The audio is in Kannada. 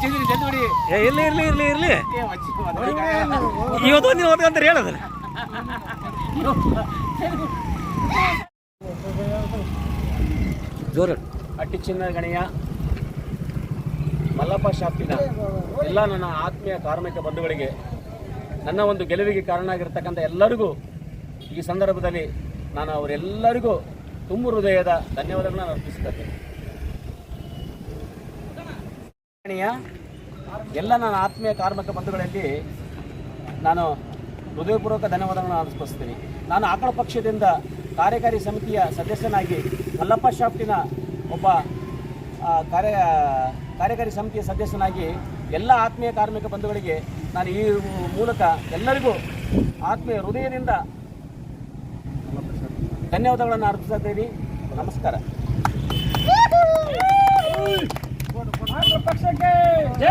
ಏ ಇರ್ಲಿ ಇರ್ಲಿ ಇರ್ಲಿ ಇರ್ಲಿ. ಇವತ್ತು ನೀವು ಜೋರು. ಅಟ್ಟಿ ಚಿನ್ನ ಗಣಿಯ. ಮಲ್ಲಪ್ಪ ಶಾಪಿನ ಎಲ್ಲ ನನ್ನ ಆತ್ಮೀಯ ಕಾರ್ಮಿಕ ಬಂಧುಗಳಿಗೆ ನನ್ನ ಒಂದು ಗೆಲುವಿಗೆ ಕಾರಣ ಆಗಿರ್ತಕ್ಕಂಥ ಎಲ್ಲರಿಗೂ ಈ ಸಂದರ್ಭದಲ್ಲಿ ನಾನು ಅವರೆಲ್ಲರಿಗೂ ತುಂಬು ಹೃದಯದ ಧನ್ಯವಾದಗಳನ್ನ ನಾನು ಅರ್ಪಿಸುತ್ತೇನೆ. ಎಲ್ಲ ನನ್ನ ಆತ್ಮೀಯ ಕಾರ್ಮಿಕ ಬಂಧುಗಳಲ್ಲಿ ನಾನು ಹೃದಯಪೂರ್ವಕ ಧನ್ಯವಾದಗಳನ್ನು ಅರ್ಪಿಸ್ತೀನಿ ನಾನು ಆಕಳ ಪಕ್ಷದಿಂದ ಕಾರ್ಯಕಾರಿ ಸಮಿತಿಯ ಸದಸ್ಯನಾಗಿ ಮಲ್ಲಪ್ಪ ಶಾಫ್ಟಿನ ಒಬ್ಬ ಕಾರ್ಯ, ಕಾರ್ಯಕಾರಿ ಸಮಿತಿಯ ಸದಸ್ಯನಾಗಿ ಎಲ್ಲ ಆತ್ಮೀಯ ಕಾರ್ಮಿಕ ಬಂಧುಗಳಿಗೆ ನಾನು ಈ ಮೂಲಕ ಎಲ್ಲರಿಗೂ ಆತ್ಮೀಯ ಹೃದಯದಿಂದ ಧನ್ಯವಾದಗಳನ್ನು ಅರ್ಪಿಸುತ್ತೇನೆ ನಮಸ್ಕಾರ. జై